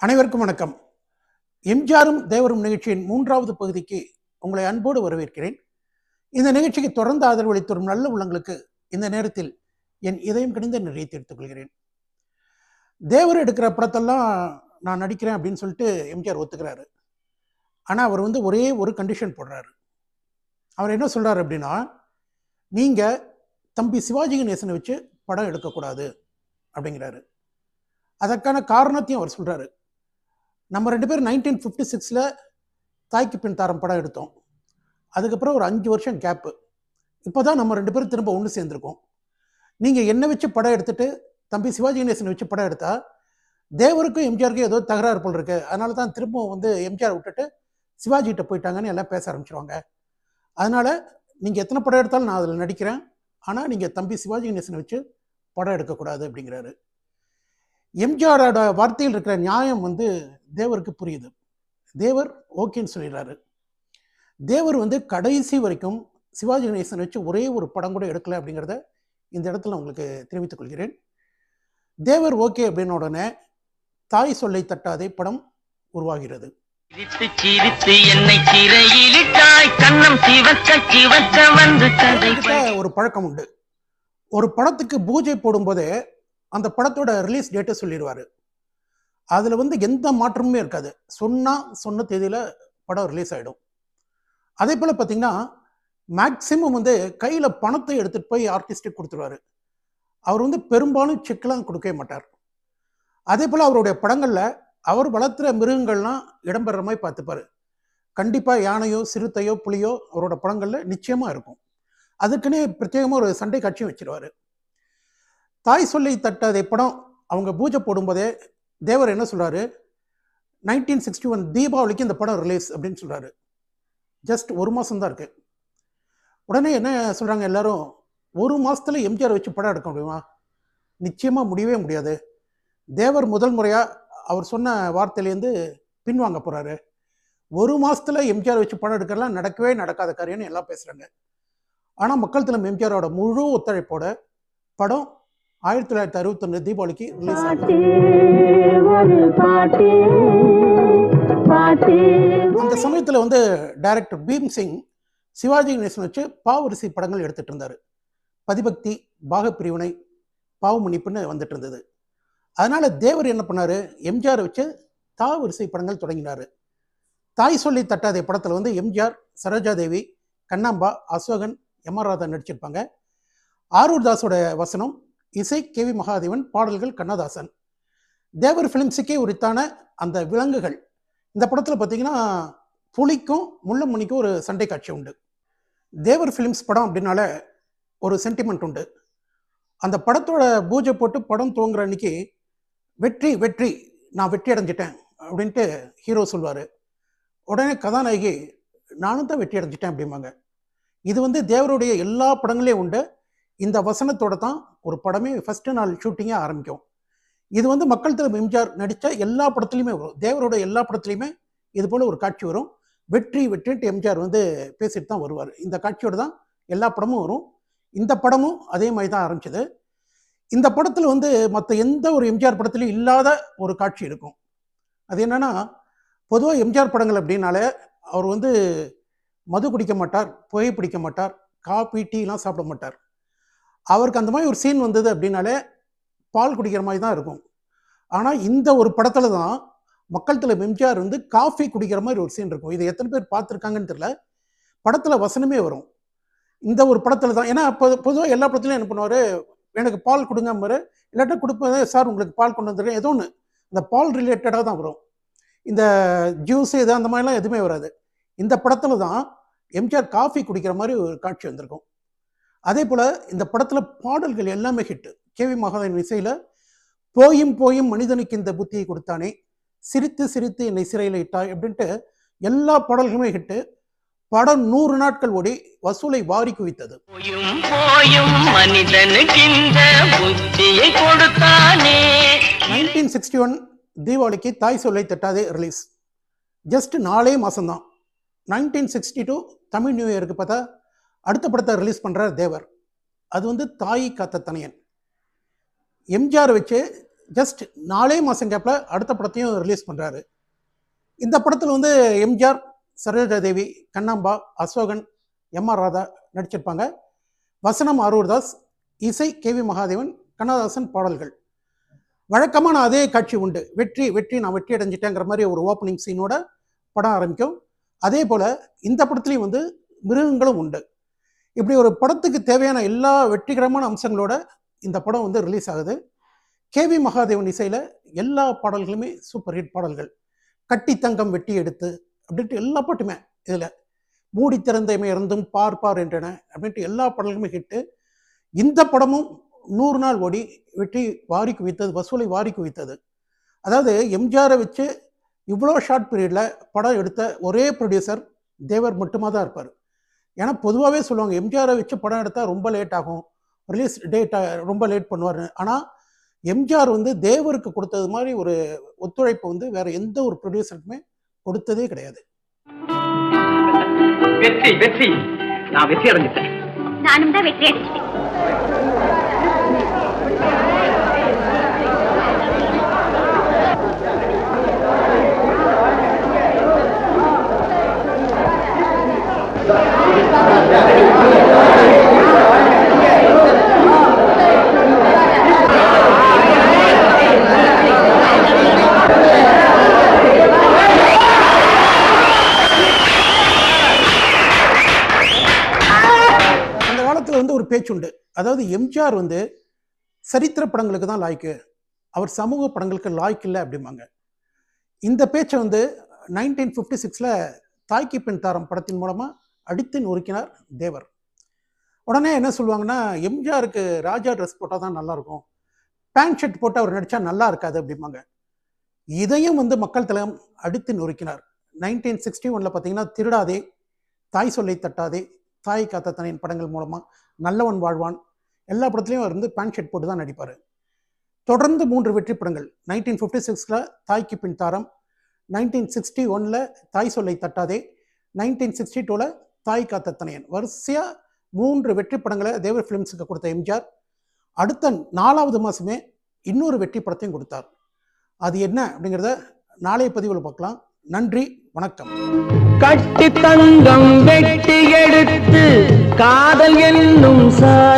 அனைவருக்கும் வணக்கம். எம்ஜிஆரும் தேவரும் நிகழ்ச்சியின் மூன்றாவது பகுதிக்கு உங்களை அன்போடு வரவேற்கிறேன். இந்த நிகழ்ச்சிக்கு தொடர்ந்து ஆதரவளித்து வரும் நல்ல உள்ளங்களுக்கு இந்த நேரத்தில் என் இதயம் கணிந்த நிறைய தெரிவித்துக் கொள்கிறேன். தேவர் எடுக்கிற படத்தெல்லாம் நான் நடிக்கிறேன் அப்படின்னு சொல்லிட்டு எம்ஜிஆர் ஒத்துக்கிறாரு. ஆனால் அவர் வந்து ஒரே ஒரு கண்டிஷன் போடுறாரு. அவர் என்ன சொல்கிறார் அப்படின்னா நீங்கள் தம்பி சிவாஜி கணேசனை வச்சு படம் எடுக்கக்கூடாது. அப்படிங்கிறாரு. அதற்கான காரணத்தையும் அவர் சொல்கிறாரு நம்ம ரெண்டு பேரும் நைன்டீன் ஃபிஃப்டி சிக்ஸில் தாய்க்கு பின் தாரம் படம் எடுத்தோம். அதுக்கப்புறம் ஒரு அஞ்சு வருஷம் கேப்பு இப்போ தான் நம்ம ரெண்டு பேரும் திரும்ப ஒன்று சேர்ந்துருக்கோம். நீங்கள் என்னை வச்சு படம் எடுத்துட்டு தம்பி சிவாஜி கணேசனை வச்சு படம் எடுத்தா தேவருக்கும் எம்ஜிஆருக்கும் ஏதோ தகராறு போல் இருக்கு. அதனால தான் திரும்பவும் வந்து எம்ஜிஆர் விட்டுட்டு சிவாஜிகிட்ட போயிட்டாங்கன்னு எல்லாம் பேச ஆரம்பிச்சிருவாங்க. அதனால் நீங்கள் எத்தனை படம் எடுத்தாலும் நான் அதில் நடிக்கிறேன். ஆனால் நீங்கள் தம்பி சிவாஜி கணேசனை வச்சு படம் எடுக்கக்கூடாது அப்படிங்கிறாரு. எம்ஜிஆரோட வார்த்தையில் இருக்கிற நியாயம் வந்து தேவருக்கு புரியுது. தேவர் ஓகேன்னு சொல்லிடுறாரு. தேவர் வந்து கடைசி வரைக்கும் சிவாஜி கணேசன் வச்சு ஒரே ஒரு படம் கூட எடுக்கல அப்படிங்கிறத இந்த இடத்துல உங்களுக்கு தெரிவித்துக் கொள்கிறேன். தேவர் ஓகே அப்படின்ன உடனே தாய் சொல்லை தட்டாதே படம் உருவாகிறது. ஒரு பழக்கம் உண்டு. ஒரு படத்துக்கு பூஜை போடும்போதே அந்த படத்தோட ரிலீஸ் டேட்டை சொல்லிடுவார். அதில் வந்து எந்த மாற்றமுமே இருக்காது. சொன்னால் சொன்ன தேதியில் படம் ரிலீஸ் ஆகிடும் அதே போல் பார்த்திங்கன்னா மேக்சிமம் வந்து கையில் பணத்தை எடுத்துகிட்டு போய் ஆர்டிஸ்ட்டுக்கு கொடுத்துருவாரு. அவர் வந்து பெரும்பாலும் செக்லாம் கொடுக்கவே மாட்டார். அதே போல் அவருடைய படங்களில் அவர் வளர்த்துற மிருகங்கள்லாம் இடம்பெற மாதிரி பார்த்துப்பார். கண்டிப்பாக யானையோ சிறுத்தையோ புலியோ அவரோட படங்களில் நிச்சயமாக இருக்கும். அதுக்குன்னே பிரத்யேகமாக ஒரு சண்டை காட்சியும் வச்சிருவாரு. தாய் சொல்லி தட்டதை படம். அவங்க பூஜை போடும்போதே தேவர் என்ன சொல்கிறாரு நைன்டீன் சிக்ஸ்டி ஒன் தீபாவளிக்கு இந்த படம் ரிலீஸ் அப்படின்னு சொல்கிறாரு ஜஸ்ட் ஒரு மாதம் தான் இருக்கு. உடனே என்ன சொல்கிறாங்க எல்லாரும்? ஒரு மாதத்தில் எம்ஜிஆர் வச்சு படம் எடுக்க முடியுமா? நிச்சயமாக முடியவே முடியாது. தேவர் முதல் முறையாக அவர் சொன்ன வார்த்தையிலேருந்து பின்வாங்க போகிறாரு ஒரு மாதத்தில் எம்ஜிஆர் வச்சு படம் எடுக்கலாம் நடக்கவே நடக்காத காரியம்னு எல்லாம் பேசுகிறாங்க ஆனால் மக்கள் தினம் எம்ஜிஆரோட முழு ஒத்துழைப்போட படம் ஆயிரத்தி தொள்ளாயிரத்தி அறுபத்தொன்னு தீபாவளிக்கு ரிலீஸ் அந்த சமயத்துல வந்து டைரக்டர் பீம் சிங் சிவாஜி கணேசன் வச்சு பாவரிசை படங்கள் எடுத்துட்டு இருந்தாரு. பதிபக்தி பாகப்பிரிவினை பாவமன்னிப்புன்னு வந்துட்டு இருந்தது. அதனால தேவர் என்ன பண்ணாரு? எம்ஜிஆர் வச்சு தா வரிசை படங்கள் தொடங்கினாரு. தாய் சொல்லி தட்டாதே படத்துல வந்து எம்ஜிஆர் சரோஜாதேவி கண்ணாம்பா அசோகன் எம் ஆர் ராதா நடிச்சிருப்பாங்க. ஆரூர் தாஸோட வசனம் இசை கே வி மகாதேவன் பாடல்கள் கண்ணதாசன். தேவர் ஃபிலிம்ஸுக்கே உரித்தான அந்த விலங்குகள். இந்த படத்தில் பார்த்தீங்கன்னா புலிக்கும் முள்ளமுனிக்கும் ஒரு சண்டை காட்சி உண்டு. தேவர் ஃபிலிம்ஸ் படம் அப்படின்னால ஒரு சென்டிமெண்ட் உண்டு. அந்த படத்தோட பூஜை போட்டு படம் துவங்குற அன்னைக்கு வெற்றி வெற்றி நான் வெற்றி அடைஞ்சிட்டேன் அப்படின்ட்டு ஹீரோ சொல்வார். உடனே கதாநாயகி நானும் தான் வெற்றி அடைஞ்சிட்டேன் அப்படிம்பாங்க. இது வந்து தேவருடைய எல்லா படங்களையும் உண்டு. இந்த வசனத்தோட தான் ஒரு படமே ஃபர்ஸ்ட் நாள் ஷூட்டிங்கே ஆரம்பிக்கும். இது வந்து மக்கள் திரும்ப எம்ஜிஆர் நடித்த எல்லா படத்துலையுமே வரும். தேவரோட எல்லா படத்துலையுமே இது போல் ஒரு காட்சி வரும். வெற்றி வெற்றின்ட்டு எம்ஜிஆர் வந்து பேசிட்டு தான் வருவார். இந்த காட்சியோட தான் எல்லா படமும் வரும். இந்த படமும் அதே மாதிரி தான் ஆரம்பிச்சது. இந்த படத்தில் வந்து மற்ற எந்த ஒரு எம்ஜிஆர் படத்துலையும் இல்லாத ஒரு காட்சி இருக்கும். அது என்னென்னா பொதுவாக எம்ஜிஆர் படங்கள் அப்படின்னாலே அவர் வந்து மது குடிக்க மாட்டார் புகை பிடிக்க மாட்டார் காபி டீலாம் சாப்பிட மாட்டார். அவருக்கு அந்த மாதிரி ஒரு சீன் வந்தது அப்படின்னாலே பால் குடிக்கிற மாதிரி தான் இருக்கும். ஆனால் இந்த ஒரு படத்தில் தான் மக்கள் தலைவர் எம்ஜிஆர் வந்து காஃபி குடிக்கிற மாதிரி ஒரு சீன் இருக்கும். இதை எத்தனை பேர் பார்த்துருக்காங்கன்னு தெரியல. படத்தில் வசனமே வரும். இந்த ஒரு படத்தில் தான். ஏன்னா பொது பொதுவாக எல்லா படத்துலையும் என்ன பண்ணுவார்? எனக்கு பால் கொடுங்க மாதிரி இல்லாட்டா கொடுப்பதே சார் உங்களுக்கு பால் கொண்டு வந்துடுறேன் ஏதோ ஒன்று இந்த பால் ரிலேட்டடாக தான் வரும். இந்த ஜூஸ் இது அந்த மாதிரிலாம் எதுவுமே வராது. இந்த படத்தில் தான் எம்ஜிஆர் காஃபி குடிக்கிற மாதிரி ஒரு காட்சி வந்திருக்கும். அதே போல் இந்த படத்தில் பாடல்கள் எல்லாமே ஹிட்டு கேவி மகாதேவன் இசையில் போயும் போயும் மனிதனுக்கு இந்த புத்தியை கொடுத்தானே சிரித்து சிரித்து என்னை சிறையில் இட்டாய் அப்படின்ட்டு எல்லா பாடல்களுமே ஹிட்டு படம் நூறு நாட்கள் ஓடி வசூலை வாரி குவித்தது. போயும் போயும் மனிதனுக்கு இந்த புத்தியை கொடுத்தானே. நைன்டீன் சிக்ஸ்டி ஒன் தீபாவளிக்கு தாய் சொல்லை தட்டாதே ரிலீஸ் ஜஸ்ட் நாலே மாதம்தான் nineteen sixty two Tamil new இயருக்கு பார்த்தா அடுத்த படத்தை ரிலீஸ் பண்ணுறார் தேவர். அது வந்து தாய் காத்த தனையன் எம்ஜிஆர் வச்சு ஜஸ்ட் நாலே மாதம் கேப்பில் அடுத்த படத்தையும் ரிலீஸ் பண்ணுறாரு இந்த படத்தில் வந்து எம்ஜிஆர் சரோஜா தேவி கண்ணாம்பா அசோகன் எம் ஆர் ராதா நடிச்சிருப்பாங்க. வசனம் அரூர் தாஸ் இசை கே வி மகாதேவன் கண்ணதாசன் பாடல்கள். வழக்கமான அதே காட்சி உண்டு. வெற்றி வெற்றி நான் வெற்றி அடைஞ்சிட்டேங்கிற மாதிரி ஒரு ஓப்பனிங் சீனோட படம் ஆரம்பிக்கும். அதே போல் இந்த படத்துலையும் வந்து மிருகங்களும் உண்டு. இப்படி ஒரு படத்துக்கு தேவையான எல்லா வெற்றிகரமான அம்சங்களோட இந்த படம் வந்து ரிலீஸ் ஆகுது. கேவி மகாதேவன் இசையில் எல்லா பாடல்களுமே சூப்பர் ஹிட் பாடல்கள். கட்டி தங்கம் வெட்டி எடுத்து அப்படின்ட்டு எல்லா பாட்டுமே இதில். மூடி திறந்தமை இருந்தும் பார் பார் என்றன அப்படின்ட்டு எல்லா பாடல்களுமே ஹிட்டு இந்த படமும் நூறு நாள் ஓடி வெற்றி வாரி குவித்தது வசூலை வாரி குவித்தது. அதாவது எம்ஜிஆரை வச்சு இவ்வளோ ஷார்ட் பீரியடில் படம் எடுத்த ஒரே ப்ரொடியூசர் தேவர் மட்டுமா தான் இருப்பார். ஏன்னா பொதுவாகவே சொல்லுவாங்க எம்ஜிஆரை வச்சு படம் எடுத்தால் ரொம்ப லேட் ஆகும். ரிலீஸ் டேட் ரொம்ப லேட் பண்ணுவார் ஆனால் எம்ஜிஆர் வந்து தேவருக்கு கொடுத்தது மாதிரி ஒரு ஒத்துழைப்பு வந்து வேற எந்த ஒரு ப்ரொடியூசருக்குமே கொடுத்ததே கிடையாது. வெற்றி வெற்றி. நான் வெற்றி அடைஞ்சிட்டேன். நானும் தான் வெற்றி அடிச்சிட்டேன் அந்த காலத்தில் வந்து ஒரு பேச்சுண்டு. அதாவது எம்ஜிஆர் வந்து சரித்திர படங்களுக்கு தான் லாய்க்கு. அவர் சமூக படங்களுக்கு லாய்க்கு இல்லை அப்படிம்பாங்க. இந்த பேச்சை வந்து நைன்டீன் ஃபிஃப்டி சிக்ஸில் தாய்க்கு பெண் தாரம் படத்தின் மூலமாக அடித்து நொறுக்கினார் தேவர். உடனே என்ன சொல்லுவாங்கன்னா எம்ஜிஆருக்கு ராஜா ட்ரெஸ் போட்டால் தான் நல்லாயிருக்கும் பேண்ட் ஷர்ட் போட்டு அவர் நடித்தா நல்லா இருக்காது அப்படிம்பாங்க. இதையும் வந்து மக்கள் தலைவம் அடித்து நொறுக்கினார். நைன்டீன் சிக்ஸ்டி ஒனில் பார்த்தீங்கன்னா திருடாதே தாய் சொல்லை தட்டாதே தாய் காத்தத்தனையின் படங்கள் மூலமாக நல்லவன் வாழ்வான். எல்லா படத்துலையும் அவர் வந்து பேண்ட் ஷர்ட் போட்டு தான் நடிப்பார். தொடர்ந்து மூன்று வெற்றி படங்கள். நைன்டீன் ஃபிஃப்டி சிக்ஸில் தாய்க்கு பின் தாரம் நைன்டீன் சிக்ஸ்டி ஒனில் தாய் சொல்லை தட்டாதே நைன்டீன் சிக்ஸ்டி டூவில் தாய் காத்தத்தனையன். வரிசையாக மூன்று வெற்றி படங்களை தேவர் ஃபிலிம்ஸுக்கு கொடுத்த எம்ஜிஆர். அடுத்த நாலாவது மாதமே இன்னொரு வெற்றி படத்தையும் கொடுத்தார். அது என்ன அப்படிங்கிறத நாளைய பதிவில் பார்க்கலாம். நன்றி வணக்கம். கட்டி தங்கம் வெட்டி எடுத்து காதல் என்னும் சார்